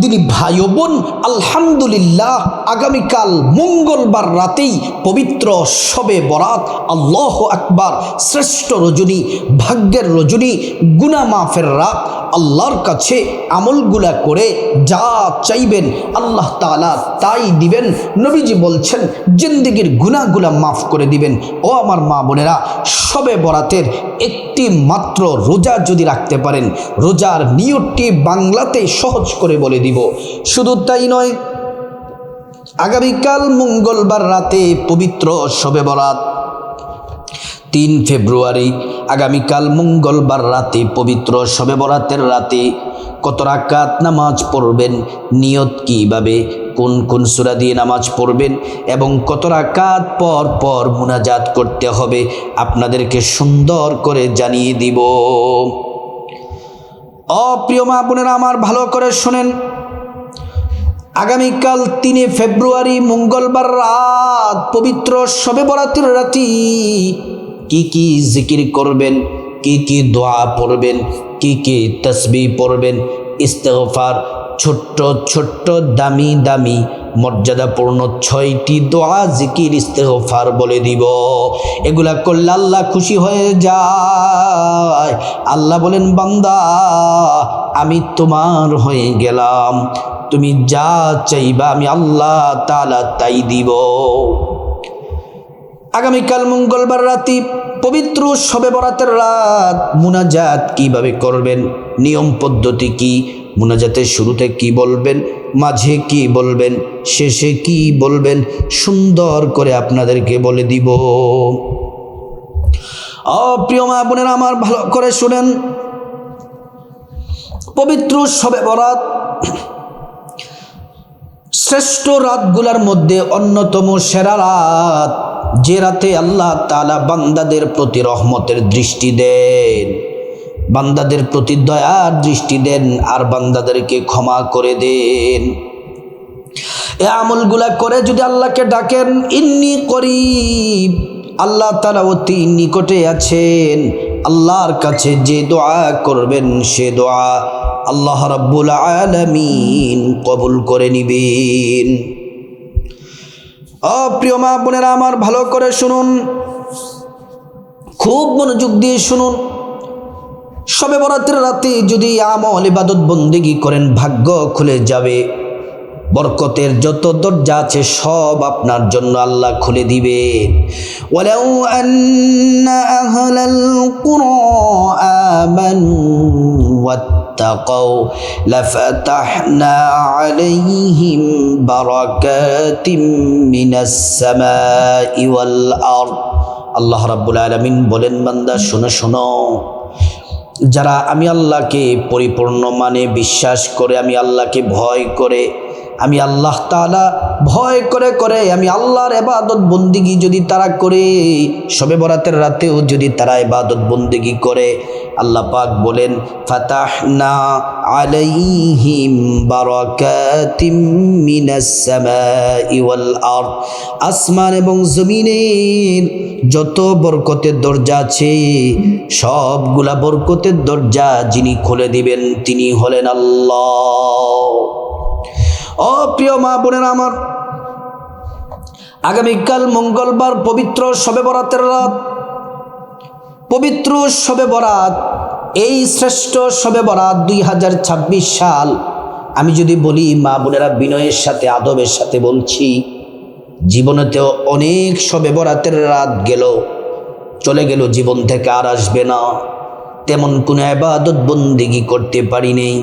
দিনী ভাই বোন, আলহামদুলিল্লাহ, আগামীকাল মঙ্গলবার রাতেই পবিত্র সবে বরাত, আল্লাহ আকবার, শ্রেষ্ঠ রজনী, ভাগ্যের রজনী গুনা মাফের রাত, আল্লাহর কাছে আমলগুলা করে যা চাইবেন আল্লাহ তাআলা তাই দিবেন। নবীজি বলছেন, জিন্দিগির গুনাহগুলা মাফ করে দিবেন। ও আমার মা বোনেরা সবে বরাতের একটি মাত্র রোজা যদি রাখতে পারেন, রোজার নিয়তটি বাংলাতে সহজ করে বলে দিব শুধু তাই নয়, আগামীকাল মঙ্গলবার রাতে পবিত্র শবে বরাত। তিন ফেব্রুয়ারি, আগামীকাল মঙ্গলবার রাতে পবিত্র শবে বরাতের রাতে কত রাকাত নামাজ পড়বেন, নিয়ত কীভাবে, কোন কোন সুরা দিয়ে নামাজ পড়বেন এবং কত রাকাত পর পর মুনাজাত করতে হবে আপনাদেরকে সুন্দর করে জানিয়ে দিব। অপ্রিয় মা বোনেরা, আমার ভালো করে শোনেন। আগামীকাল তিনে ফেব্রুয়ারি মঙ্গলবার রাত, পবিত্র শবে বরাতের রাতি। কি কি জিকির করবেন, কি কি দোয়া পড়বেন, কি কি তসবি পড়বেন, ইস্তেগফার, ছোট্ট ছোট্ট দামি দামি, মর্যাদাপূর্ণ ছয়টি দোয়া জিকির ইস্তেগফার বলে দিব। এগুলা করলে আল্লাহ খুশি হয়ে যায়। আল্লাহ বলেন, বান্দা, আমি তোমার হয়ে গেলাম। তুমি যা চাইবা আমি আল্লাহ তালা তাই দিব। আগামীকাল মঙ্গলবার রাতি পবিত্র শবে বরাতের রাত মুনাজাত কীভাবে করবেন? নিয়ম পদ্ধতি কি? মুনাজাতের শুরুতে কি বলবেন? মাঝে কি বলবেন? শেষে কি বলবেন? সুন্দর করে আপনাদেরকে বলে দিব। অপ্রিয় মা বোনেরা, আমার ভালো করে শুনেন। পবিত্র শবে বরাত শ্রেষ্ঠ রাতগুলার মধ্যে অন্যতম সেরা রাত, যে রাতে আল্লাহ তালা বান্দাদের প্রতি রহমতের দৃষ্টি দেন। বান্দাদের প্রতি দয়ার দৃষ্টি দেন আর বান্দাদেরকে ক্ষমা করে দেন। এ আমলগুলা করে যদি আল্লাহকে ডাকেন, ইন্নি করিব। আল্লাহ তারা অতি নিকটে আছেন। আল্লাহর কাছে যে দোয়া করবেন, সে দোয়া আল্লাহ রাব্বুল আলামিন কবুল করে নিবেন। অপ্রিয় মা বোনেরা, আমার ভালো করে শুনুন, খুব মনোযোগ দিয়ে শুনুন। সবে বরাতের রাতে যদি আমল ইবাদত বন্দেগি করেন, ভাগ্য খুলে যাবে। বরকতের যত দরজা আছে, সব আপনার জন্য আল্লাহ খুলে দিবে ওয়ালাউ আন্না আহলাল কুরা আমানু লাফাতাহনা আলাইহিম বারাকাতিম মিনাস সামাই ওয়াল আরদ আল্লাহ রাব্বুল আলামিন বলেন, বান্দা, শোনো শোনো। যারা আমি আল্লাহকে পরিপূর্ণ মানে বিশ্বাস করে, আমি আল্লাহকে ভয় করে আমি আল্লাহ তালা ভয় করে করে আমি আল্লাহর এবাদত বন্দিগি যদি তারা করে সবে বরাতের রাতেও যদি তারা এবাদত বন্দিগি করে, আল্লাহ পাক বলেন, ফাতাহনা আলাইহিম বারাকাতিম মিনাস সামাই ওয়াল আরদ আসমান এবং জমিনের যত বরকতের দরজা আছে, সবগুলা বরকতের দরজা যিনি খুলে দিবেন তিনি হলেন আল্লাহ। অপ্রিয় মা বোনের আমার আগামীকাল মঙ্গলবার পবিত্র শবে বরাতের রাত, পবিত্র শবে বরাত, এই শ্রেষ্ঠ শবে বরাত দুই হাজার ছাব্বিশ সাল। আমি যদি বলি মা বোনেরা বিনয়ের সাথে, আদবের সাথে বলছি, জীবনেতেও অনেক শবে বরাতের রাত গেল, চলে গেল, জীবন থেকে আর আসবে না। তেমন কোনো আবাদত বন্দিগি করতে পারি নেই।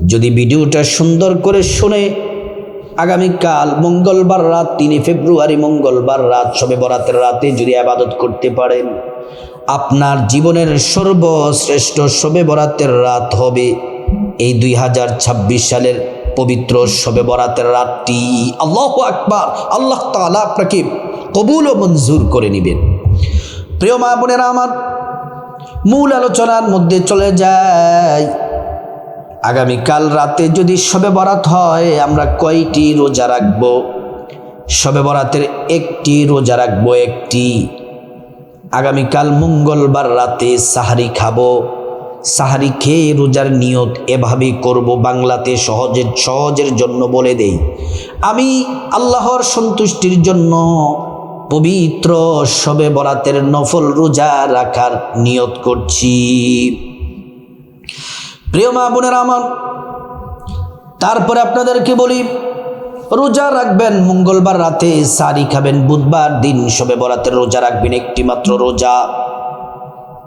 যদি ভিডিওটা সুন্দর করে শুনে আগামীকাল মঙ্গলবার রাত, তিনে ফেব্রুয়ারি মঙ্গলবার রাত সবে বরাতের রাতে যদি আবাদত করতে পারেন, আপনার জীবনের সর্বশ্রেষ্ঠ শবে বরাতের রাত হবে। এই দুই হাজার ছাব্বিশ সালের পবিত্র শবে বরাতের রাতটি আল্লাহ আকবার, আল্লাহ তালা আপনাকে কবুল ও মঞ্জুর করে নেবেন। প্রিয় মা বোনেরা আমার মূল আলোচনার মধ্যে চলে যায় আগামীকাল রাতে যদি শবে বরাত হয়, আমরা কয়টি রোজা রাখব? শবে বরাতের একটি রোজা রাখব, একটি। আগামীকাল মঙ্গলবার রাতে সাহারি খাব। সাহারি খেয়ে রোজার নিয়ত এভাবে করব, বাংলাতে সহজের সহজের জন্য বলে দেই। আমি আল্লাহর সন্তুষ্টির জন্য পবিত্র শবে বরাতের নফল রোজা রাখার নিয়ত করছি। প্রিয় মা বোনেরা আমার, তারপরে আপনাদেরকে বলি, রোজা রাখবেন, মঙ্গলবার রাতে সারি খাবেন, বুধবার দিন সবে বরাতের রোজা রাখবেন একটি মাত্র রোজা।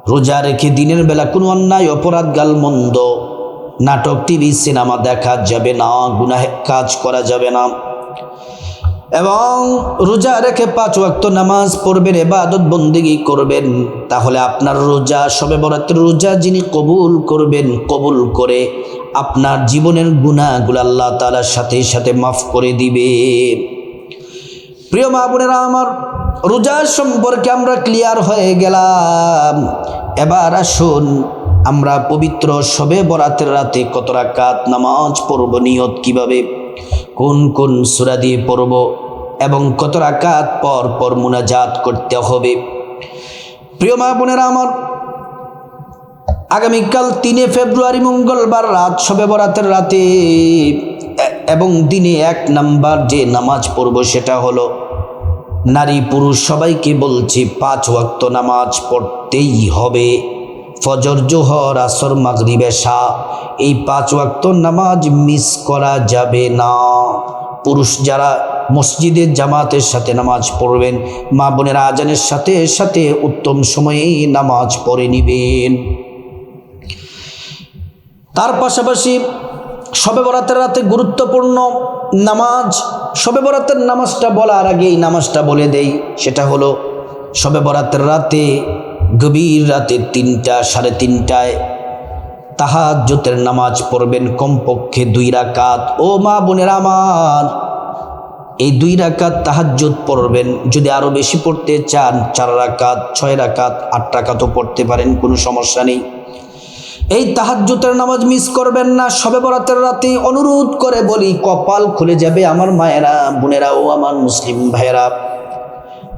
রোজা রেখে দিনের বেলা কোনো অন্যায়, অপরাধ গাল মন্দ নাটক, টিভি, সিনেমা দেখা যাবে না গুনাহে কাজ করা যাবে না। এবং রোজা রেখে পাঁচ ওয়াক্ত নামাজ পড়বেন, এবাদত বন্দিগি করবেন। তাহলে আপনার রোজা সবে বরাতের রোজা যিনি কবুল করবেন, কবুল করে আপনার জীবনের গুণাগুলো আল্লাহ তালার সাথে সাথে মাফ করে দিবে। প্রিয় মা বোনেরা আমার রোজার সম্পর্কে আমরা ক্লিয়ার হয়ে গেলাম। এবার আসুন আমরা পবিত্র সবে বরাতের রাতে কত রাকাত নামাজ পড়ব, নিয়ত কীভাবে, কোন কোন সুরা দিয়ে পড়ব এবং কত রাকাত পর পর মুনাজাত করতে হবে। প্রিয় মা বোনেরা আমার, আগামীকাল তিনে ফেব্রুয়ারি মঙ্গলবার রাত সবে বরাতের রাতে এবং দিনে এক নাম্বার যে নামাজ পড়ব সেটা হলো, নারী পুরুষ সবাইকে বলছি পাঁচ ওয়াক্ত নামাজ পড়তেই হবে। ফজর, জোহর, আসর, মাগরিব, এশা, এই পাঁচ ওয়াক্ত নামাজ মিস করা যাবে না। পুরুষ যারা মসজিদের জামাতের সাথে নামাজ পড়বেন, মা বোনের আজানের সাথে সাথে উত্তম সময়েই নামাজ পড়ে নিবেন। তার পাশাপাশি শবে বরাতের রাতে গুরুত্বপূর্ণ নামাজ, শবে বরাতের নামাজটা বলার আগে এই নামাজটা বলে দেই, সেটা হলো শবে বরাতের রাতে গভীর রাতে তিনটা, সাড়ে তিনটায় তাহাজ্জতের নামাজ পড়বেন কমপক্ষে দুই রাকাত। ও মা বোনের আমার, এই দুই রাকাত তাহাজ্জুদ পড়বেন। যদি আরও বেশি পড়তে চান, চার রাকাত, ছয় রাকাত, আট রাকাতও পড়তে পারেন, কোনো সমস্যা নেই। এই তাহাজ্জুতের নামাজ মিস করবেন না। সবে বরাতের রাতে অনুরোধ করে বলি, কপাল খুলে যাবে আমার মায়েরা, বোনেরা ও আমার মুসলিম ভাইয়েরা।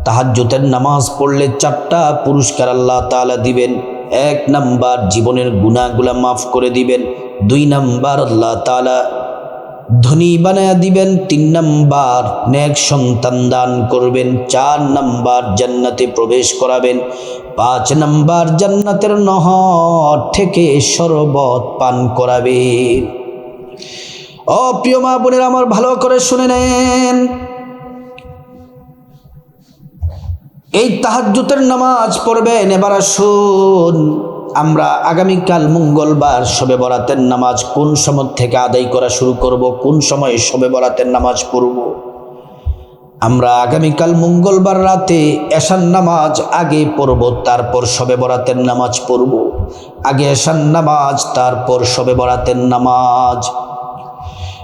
তাহাজ্জুতের নামাজ পড়লে চারটা পুরস্কার আল্লাহ তাআলা দিবেন। এক নাম্বার জীবনের গুণাগুলা মাফ করে দিবেন, দুই নাম্বার আল্লাহ তাআলা ধনী বানায়া দিবেন, তিন নাম্বার নেক সন্তান দান করবেন, চার নাম্বার জান্নাতে প্রবেশ করাবেন, পাঁচ নাম্বার জান্নাতের নহর থেকে শরবত পান করাবেন। ও প্রিয় মা বোনের, আমার ভালো করে শুনে নেন। এই তাহাজ্জুতের নামাজ পড়বেন, এবার আসুন। আমরা আগামীকাল মঙ্গলবার শবে বরাতের নামাজ কোন সময় থেকে আদায় করা শুরু করব, কোন সময় শবে বরাতের নামাজ পড়ব? আমরা আগামীকাল মঙ্গলবার রাতে এশান নামাজ আগে পড়ব, তারপর শবে বরাতের নামাজ পড়ব। আগে এশান নামাজ, তারপর শবে বরাতের নামাজ।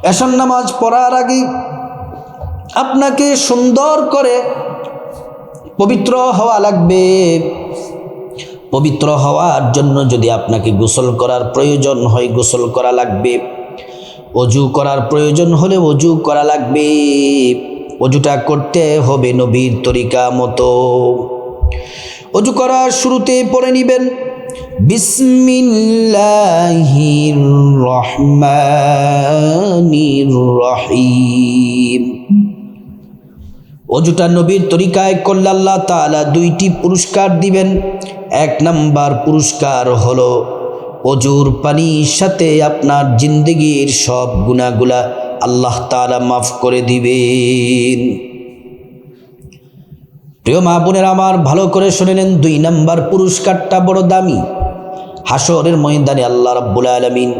এশান নামাজ পড়ার আগে আপনাকে সুন্দর করে পবিত্র হওয়া লাগবে। পবিত্র হওয়ার জন্য যদি আপনাকে গোসল করার প্রয়োজন হয়, গোসল করা লাগবে। অজু করার প্রয়োজন হলে অজু করা লাগবে। অজুটা করতে হবে নবীর তরিকা মতো। অজু করার শুরুতে পড়ে নিবেন, বিসমিল্লাহির রহমানির রহিম। অজুটা নবীর তরিকায় করলে আল্লাহ তাআলা দুইটি পুরস্কার দিবেন। এক নাম্বার পুরস্কার হলো অজুর পানির সাথে আপনার জিন্দগির সব গুণাগুলা আল্লাহ তাআলা মাফ করে দিবেন। প্রিয় মা বোনের আমার ভালো করে শুনে নেন, দুই নাম্বার পুরস্কারটা বড় দামি। হাসরের ময়দানে আল্লাহ রাব্বুল আলমিন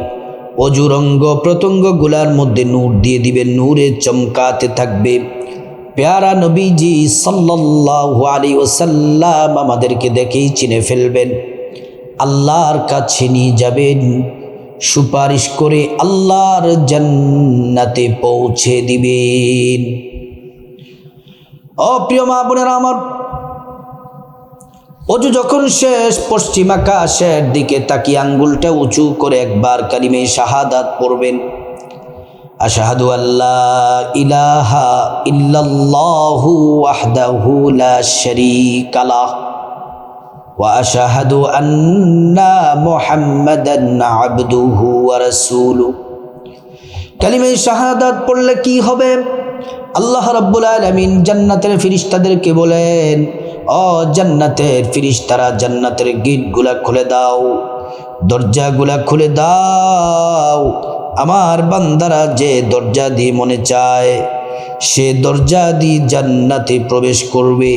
অজুর অঙ্গ প্রত্যঙ্গগুলার মধ্যে নূর দিয়ে দিবেন, নূরে চমকাতে থাকবে। পেয়ারা নবীজি সাল্লাল্লাহু আলাইহি ওয়াসাল্লাম আমাদেরকে দেখেই চিনে ফেলবেন। আল্লাহর কাছে নিয়ে যাবেন, সুপারিশ করে আল্লাহর জান্নাতে পৌঁছে দিবেন। ও প্রিয় মা বোনেরা আমার, অজু যখন শেষ, পশ্চিম আকাশের দিকে তাকিয়ে আঙ্গুলটা উঁচু করে একবার কালিমে শাহাদাত পড়বেন। আশহাদু আল্লাহ ইলাহা ইল্লাল্লাহু ওয়াহদাহু লা শারীকা লাহ ওয়া আশহাদু আন্না মুহাম্মাদান আবদুহু ওয়া রাসূলুহু। কালিমায়ে শাহাদাত পড়লে কি হবে? আল্লাহ রাব্বুল আলামিন জান্নাতের ফেরেশতাদেরকে বলেন, ও জান্নাতের ফেরেশতারা জান্নাতের গেটগুলা খুলে দাও, দরজাগুলা খুলে দাও আমার বান্দারা যে দরজা দিয়ে মনে চায়, সে দরজা দিয়ে জান্নাতে প্রবেশ করবে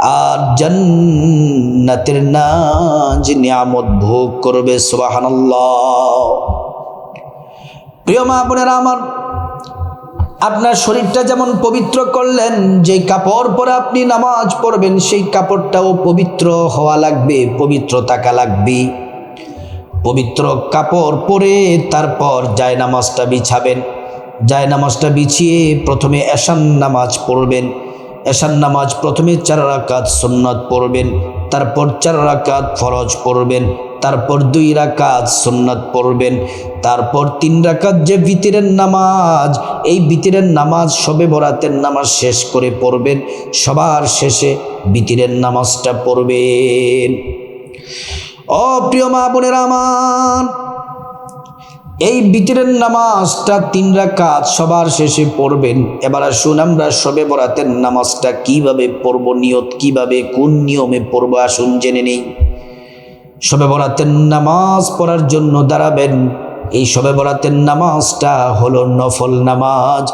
আর জান্নাতের নাজ নিয়ামত ভোগ করবে, সুবহানাল্লাহ। প্রিয় মা বোনেরা আমার, আপনার শরীরটা যেমন পবিত্র করলেন যে কাপড় পরে আপনি নামাজ পড়বেন, সেই কাপড়টাও পবিত্র হওয়া লাগবে পবিত্র থাকা লাগবে পবিত্র কাপড় পরে তারপর যায় নামাজটা বিছাবেন। যায় নামাজটা বিছিয়ে প্রথমে এশান নামাজ পড়বেন। এশান নামাজ প্রথমে চার রাকাত সুন্নত পড়বেন। তারপর চার রাকাত ফরজ পড়বেন। তারপর দুই রাকাত সুন্নত পড়বেন। তারপর তিন রাকাত যে বিতিরের নামাজ, এই বিতিরের নামাজ সবে বরাতের নামাজ শেষ করে পড়বেন। সবার শেষে বিতিরের নামাজটা পড়বেন। ও প্রিয় মা বোনের আমার, এই বিচারের নামাজটা তিনরা কাজ সবার শেষে পড়বেন। এবার আসুন আমরা সবে বরাতের নামাজটা কীভাবে পড়ব, নিয়ত কীভাবে, কোন নিয়মে পড়ব, আসুন জেনে নেই। সবে বরাতের নামাজ পড়ার জন্য দাঁড়াবেন। এই সবে বরাতের নামাজটা হলো নফল নামাজ।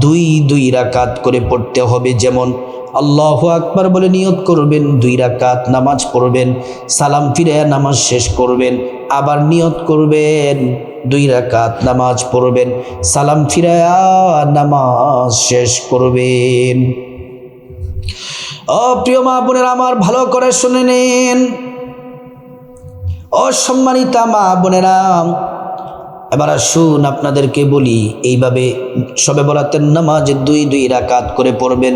দুই দুই রাকাত করে পড়তে হবে যেমন আল্লাহ আকবার বলে নিয়ত করবেন, দুই রাকাত নামাজ পড়বেন, সালাম ফিরে নামাজ শেষ করবেন, আবার নিয়ত করবেন, দুই রাকাত নামাজ পড়বেন, সালাম ফিরায়া নামাজ শেষ করবেন। ও প্রিয় মা বোনের, আমার ভালো করে শুনে নেন। অসম্মানিতা মা বোনেরা এবার আসুন আপনাদেরকে বলি, এইভাবে সবে বরাতের নামাজ দুই দুই রাকাত করে পড়বেন।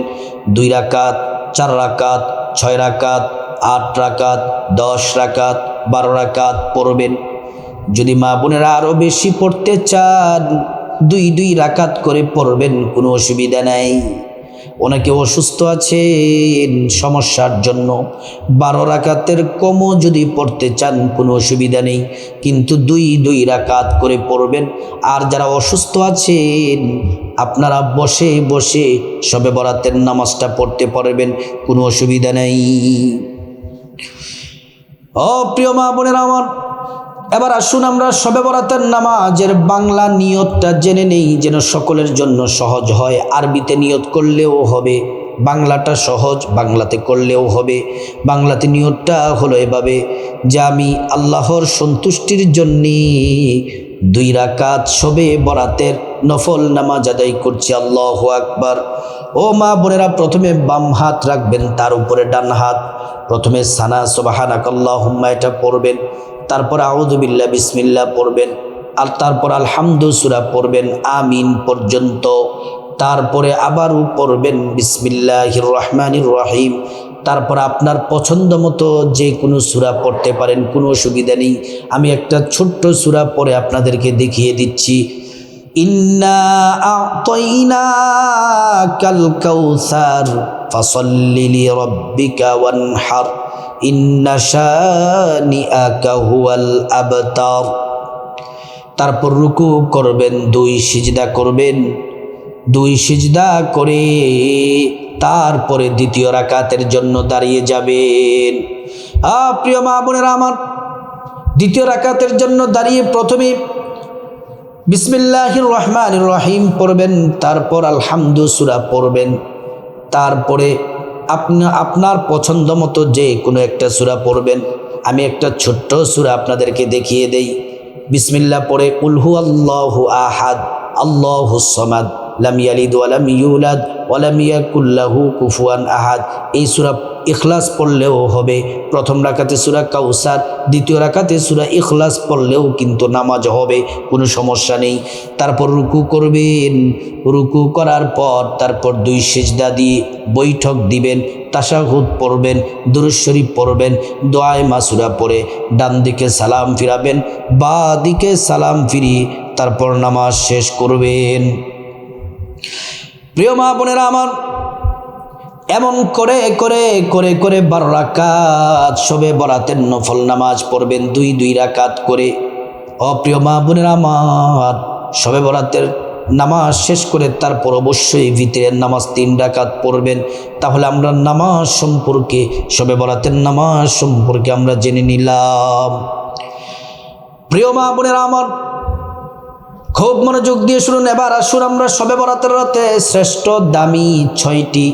দুই রাকাত, চার রাকাত, ছয় রাকাত, আট রাকাত, দশ রাকাত, বারো রাকাত পড়বেন। যদি মা বোনেরা আরও বেশি পড়তে চান, দুই দুই রাকাত করে পড়বেন, কোনো অসুবিধা নাই। অনেকে অসুস্থ আছে সমস্যার জন্য বারো রাকাতের কমও যদি পড়তে চান, কোনো অসুবিধা নেই। কিন্তু দুই দুই রাকাত করে পড়বেন। আর যারা অসুস্থ আছেন, আপনারা বসে বসে সবে বরাতের নামাজটা পড়তে পারবেন, কোনো অসুবিধা নেই। ও প্রিয় মা বোনের আমার এবার আসুন আমরা সবে বরাতের নামাজের বাংলা নিয়তটা জেনে নেই, যেন সকলের জন্য সহজ হয়। আরবিতে নিয়ত করলেও হবে, বাংলাটা সহজ, বাংলাতে করলেও হবে। বাংলাতে নিয়তটা হলো এভাবে, যে আমি আল্লাহর সন্তুষ্টির জন্যে দুই রাকাত সবে বরাতের নফল নামাজ আদায় করছি, আল্লাহ আকবার। ও মা বোনেরা, প্রথমে বাম হাত রাখবেন, তার উপরে ডান হাত। প্রথমে সানা, সোবাহানাক আল্লাহুম্মা, এটা পড়বেন। তারপর আউদুবিল্লা বিসমিল্লা পড়বেন। আর তারপর আলহামদু সুরা পড়বেন, আমিন পর্যন্ত। তারপরে আবারও পড়বেন বিসমিল্লাহ রহমানির রহিম। তারপর আপনার পছন্দ মতো যে কোনো সুরা পড়তে পারেন, কোনো অসুবিধা নেই। আমি একটা ছোট্ট সুরা পরে আপনাদেরকে দেখিয়ে দিচ্ছি। ইন্না আতইনা কাল কাউসার, ফাসল্লি লিরাব্বিকা ওয়ানহার। তারপর রুকু করবেন, দুই সিজদা করবেন। দুই সিজদা করে তারপরে দ্বিতীয় রাকাতের জন্য দাঁড়িয়ে যাবেন। আ, প্রিয় মা বোনেরা আমার, দ্বিতীয় রাকাতের জন্য দাঁড়িয়ে প্রথমে বিসমিল্লাহির রহমান রহিম পড়বেন, তারপর আলহামদু সুরা পড়বেন, তারপরে আপনি, আপনার পছন্দ মতো যে কোনো একটা সুরা পড়বেন। আমি একটা ছোট্ট সুরা আপনাদেরকে দেখিয়ে দেই। বিসমিল্লা পড়ে উলহু আল্লাহ আহাদ, আল্লাহ সমাদ, লাম ইয়ালিদ ওয়ালাম ইউলাদ ওয়ালামিয়া কুল্লাহু কুফুয়ান আহাদ। এই সুরা ইখলাস পড়লেও হবে। প্রথম রাকাতে সুরা কাউসার, দ্বিতীয় রাকাতে সুরা ইখলাস পড়লেও কিন্তু নামাজ হবে, কোনো সমস্যা নেই। তারপর রুকু করবেন। রুকু করার পর তারপর দুই সেজদা দিয়ে বৈঠক দিবেন তাসাহুদ পড়বেন দুরুশরীফ পড়বেন, দোয়ায় মাসুরা পড়ে ডান দিকে সালাম ফিরাবেন, বা দিকে সালাম ফিরিয়ে তারপর নামাজ শেষ করবেন। প্রিয় মা বোনেরা আমার এমন করে করে করে করে বারো রাকাত সবে বরাতের নফল নামাজ পড়বেন, দুই দুই রাকাত করে। অপ্রিয় মা বোনের আমার সবে বরাতের নামাজ শেষ করে তারপর অবশ্যই ভিতরের নামাজ তিন রাকাত পড়বেন। তাহলে আমরা নামাজ সম্পর্কে সবে বরাতের নামাজ সম্পর্কে আমরা জেনে নিলাম। প্রিয় মা বোনের আমার, খুব মনোযোগ দিয়ে শুনুন। এবার আসুন আমরা সবে বরাতের রাতে শ্রেষ্ঠ দামি ছয়টি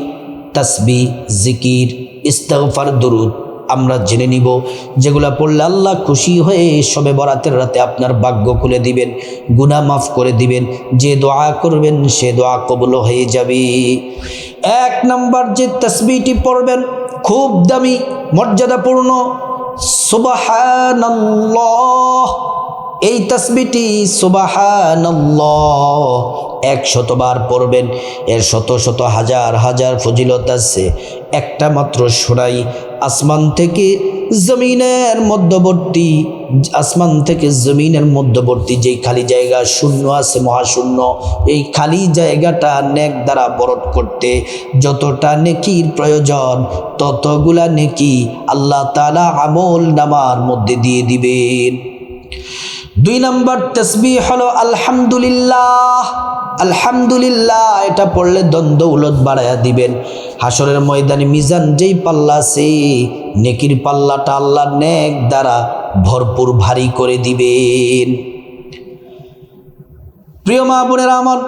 তাসবি, জিকির, ইস্তাগফার, দরুদ আমরা জেনে নিব। যেগুলা পড়লে আল্লাহ খুশি হয়ে সবে বরাতের রাতে আপনার ভাগ্য খুলে দিবেন, গুনাহ মাফ করে দিবেন, যে দোয়া করবেন সে দোয়া কবুল হয়ে যাবে। এক নাম্বার যে তসবিটি পড়বেন, খুব দামি, মর্যাদাপূর্ণ, সুবহানাল্লাহ। এই তসবিটি সুবাহানাল্লাহ। এক শতবার পড়বেন। এর শত শত হাজার হাজার ফজিলত আছে। একটা মাত্র শোনাই আসমান থেকে জমিনের মধ্যবর্তী, আসমান থেকে জমিনের মধ্যবর্তী যেই খালি জায়গা শূন্য আছে, মহাশূন্য, এই খালি জায়গাটা নেক দ্বারা বরট করতে যতটা নেকির প্রয়োজন, ততগুলা নেকি আল্লাহ তালা আমল নামার মধ্যে দিয়ে দিবেন। দুই নম্বর তসবি হলো আলহামদুলিল্লাহ। আলহামদুলিল্লাহ, এটা পড়লে দ্বন্দ্ব উলট বাড়াইয়া দিবেন। হাসরের ময়দানে মিজান যেই পাল্লা আছে, নেকির পাল্লাটা আল্লাহ নেক দ্বারা ভরপুর ভারী করে দিবেন। প্রিয় মা বোনের আমার,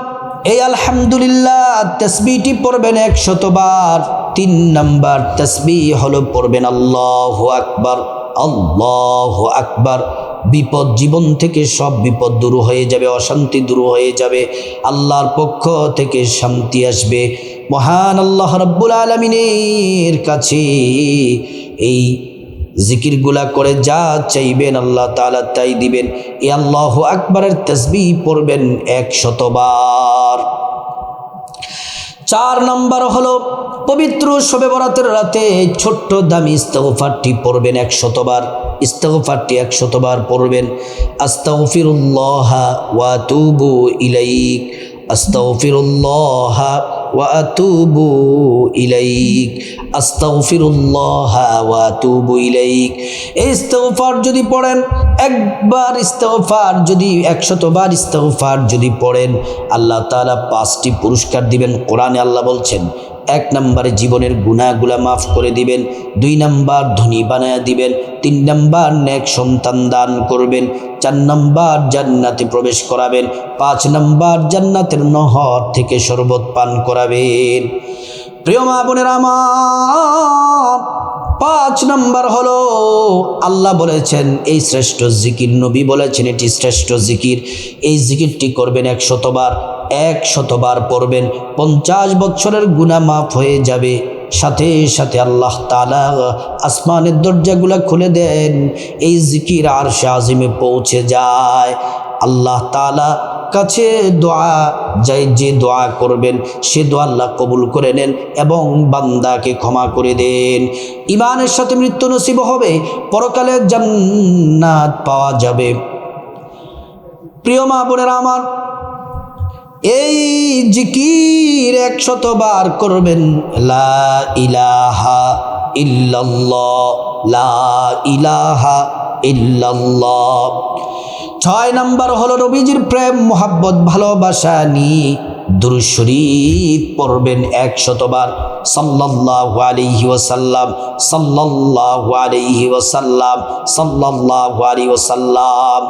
এই আলহামদুলিল্লাহ তসবিটি পড়বেন একশতবার, তিন নম্বর তসবি হলো পড়বেন আল্লাহ আকবার। আল্লাহ আকবার। বিপদ জীবন থেকে সব বিপদ দূর হয়ে যাবে, অশান্তি দূর হয়ে যাবে, আল্লাহর পক্ষ থেকে শান্তি আসবে। মহান আল্লাহ রব্বুল আলমিনের কাছে এই জিকিরগুলা করে যা চাইবেন আল্লাহ তালা তাই দিবেন। এ আল্লাহ আকবরের তসবি পড়বেন এক শতবার চার নাম্বার হলো, পবিত্র শবে বরাতের রাতে ছোট্ট দামি ইস্তফারটি পড়বেন একশতবার ইস্তফারটি একশতবার পড়বেন। আস্তাগফিরুল্লাহ ওয়া তুবু ইলাইক, আস্তাগফিরুল্লাহ ওয়া আতুবু ইলাইক الله আতুবু ইলাইক। এই যদি পড়েন, একবার ইস্তফার যদি, একশতবার ইস্তফার যদি পড়েন, আল্লাহ তাআলা পাঁচটি পুরস্কার দিবেন। কোরআনে আল্লাহ বলছেন এক নম্বরে জীবনের গুণাগুলা মাফ করে দিবেন, দুই নম্বর ধনী বানায়া দিবেন, তিন নাম্বার ন্যাক সন্তান দান করবেন, চার নম্বর জান্নাতে প্রবেশ করাবেন, পাঁচ নম্বর জান্নাতের নহর থেকে শরবত পান করাবেন। প্রিয় মা বোনের আমার পাঁচ নম্বর হলো, আল্লাহ বলেছেন, এই শ্রেষ্ঠ জিকির নবী বলেছেন, এটি শ্রেষ্ঠ জিকির। এই জিকিরটি করবেন একশতবার একশতবার এক শতবার পড়বেন, পঞ্চাশ বছরের গুণা মাফ হয়ে যাবে। সাথে সাথে আল্লাহ তালা আসমানের দরজাগুলা খুলে দেন। এই জিকির আর আজিমে পৌঁছে যায়। আল্লাহ তালা কাছে দোয়া যাই যে দোয়া করবেন, সে দোয়া আল্লাহ কবুল করে নেন এবং বান্দাকে ক্ষমা করে দেন। ইমানের সাথে মৃত্যু নসিব হবে, পরকালে জান্নাত পাওয়া যাবে। প্রিয় মা বোনেরা আমার এই জিকির একশতবার করবেন, লা ইলাহা ইল্লাল্লাহ, লা ইলাহা ইল্লাল্লাহ। ছয় নাম্বার হলো নবীজির প্রেম, মোহাব্বত, ভালোবাসা নিয়ে দুরুশরীফ পড়বেন একশতবার। সাল্লাল্লাহু আলাইহি ওয়াসাল্লাম, সাল্লাল্লাহু আলাইহি ওয়াসাল্লাম, সাল্লাল্লাহু আলাইহি ওয়াসাল্লাম।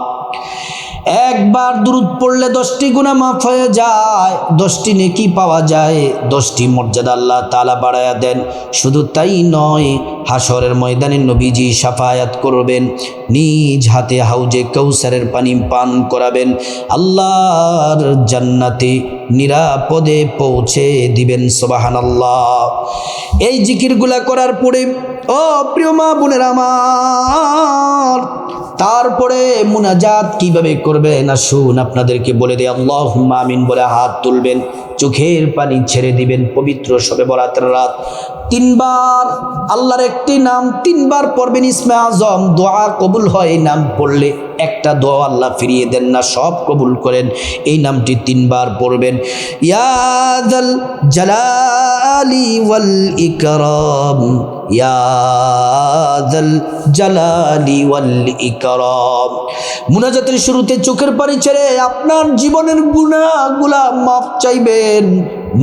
একবার দূরত পড়লে দশটি গুণা মাফ হয়ে যায়, দশটি নেকি পাওয়া যায়, দশটি মর্যাদা আল্লাহ তালা বাড়ায়া দেন। শুধু তাই নয় হাসরের ময়দানে নবীজি সাফায়াত করবেন, নিজ হাতে হাউজে কৌসারের পানি পান করাবেন। আল্লাহর জান্নাতে নিরাপদে পৌঁছে দিবেন সোবাহান আল্লাহ এই জিকিরগুলা করার পরে, ও প্রিয় মা বোনের আমার তারপরে মুনাজাত কীভাবে করবেন আসুন আপনাদেরকে বলে দিয়ে আল্লাহ আমিন বলে হাত তুলবেন, চোখের পানি ছেড়ে দিবেন, পবিত্র সবে বরাতের রাত। তিনবার, আল্লাহর একটি নাম তিনবার পড়বেন, ইসমে আজম, দোয়া কবুল হয়, এই নাম পড়লে একটা দোয়া আল্লাহ ফিরিয়ে দেন না, সব কবুল করেন, এই নামটি তিনবার পড়বেন। ইয়াদাল জালালি ওয়াল ইকরাম ইয়াদাল জালালি ওয়াল ইকরাম। মুনাজাতের শুরুতে চোখের পানি ছেড়ে আপনার জীবনের গুণাগুলা মাফ চাইবেন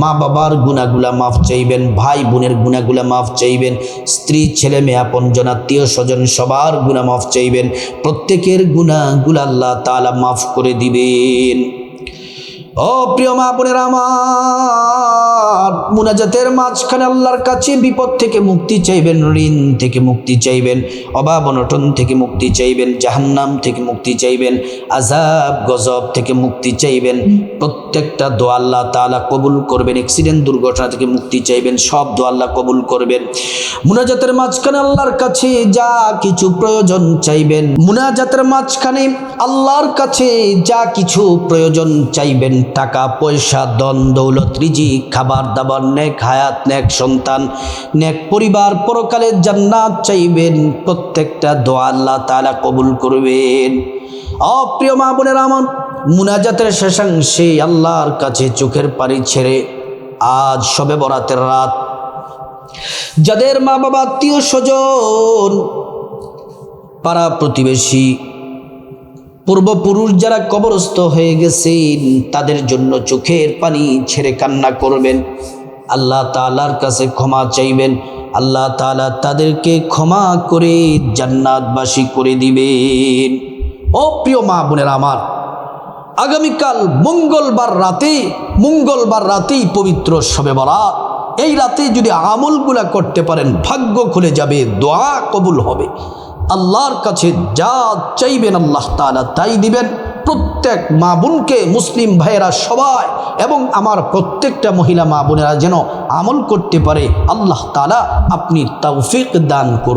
মা বাবার গুণাগুলা মাফ চাইবেন ভাই বোনের গুণাগুলা মাফ চাইবেন, স্ত্রী, ছেলে, মেয়ে, আপনজন, আত্মীয় স্বজন সবার গুণা মাফ চাইবেন, প্রত্যেকের গুণাগুলা আল্লাহ তাআলা মাফ করে দিবেন। ও প্রিয় মা বোনের আমার মুনাজাতের মাঝখানে আল্লাহর কাছে বিপদ থেকে মুক্তি চাইবেন, ঋণ থেকে মুক্তি চাইবেন, অভাব অনটন থেকে মুক্তি চাইবেন, জাহান্নাম থেকে মুক্তি চাইবেন আজাব গজব থেকে মুক্তি চাইবেন, প্রত্যেকটা দোয়া আল্লাহ তাআলা কবুল করবেন অ্যাক্সিডেন্ট দুর্ঘটনা থেকে মুক্তি চাইবেন, সব দোয়া আল্লাহ কবুল করবেন। মুনাজাতের মাঝখানে আল্লাহর কাছে যা কিছু প্রয়োজন চাইবেন, মুনাজাতের মাঝখানে আল্লাহর কাছে যা কিছু প্রয়োজন চাইবেন, টাকা, পয়সা দন দৌলত রিজি খাবার দাবার নেক হায়াত, নেক সন্তান, নেক পরিবার পরকালের জান্নাত চাইবেন। প্রত্যেকটা দোয়া আল্লাহ তাআলা কবুল করবেন। অপ্রিয় মা বোনের আমার, মুনাজাতের শেষাংশে আল্লাহর কাছে চোখের পানি ছেড়ে আজ সবে বরাতের রাত। যাদের মা বাবা আত্মীয় স্বজন পাড়া প্রতিবেশী পূর্বপুরুষ যারা কবরস্থ হয়ে গেছেন, তাদের জন্য চোখের পানি ছেড়ে কান্না করবেন। আল্লাহ তালার কাছে ক্ষমা চাইবেন। আল্লাহ তালা তাদেরকে ক্ষমা করে জান্নাতবাসী করে দিবেন। ও প্রিয় মা বোনের আমার, আগামীকাল মঙ্গলবার রাতে, মঙ্গলবার রাতেই পবিত্র সবে বরাত। এই রাতে যদি আমলগুলা করতে পারেন, ভাগ্য খুলে যাবে, দোয়া কবুল হবে। আল্লাহর কাছে যা চাইবেন আল্লাহ তালা তাই দিবেন। প্রত্যেক মা বোনকে, মুসলিম ভাইয়েরা সবাই এবং আমার প্রত্যেকটা মহিলা মা বোনেরা যেন আমল করতে পারে, আল্লাহ তালা আপনি তৌফিক দান করুন।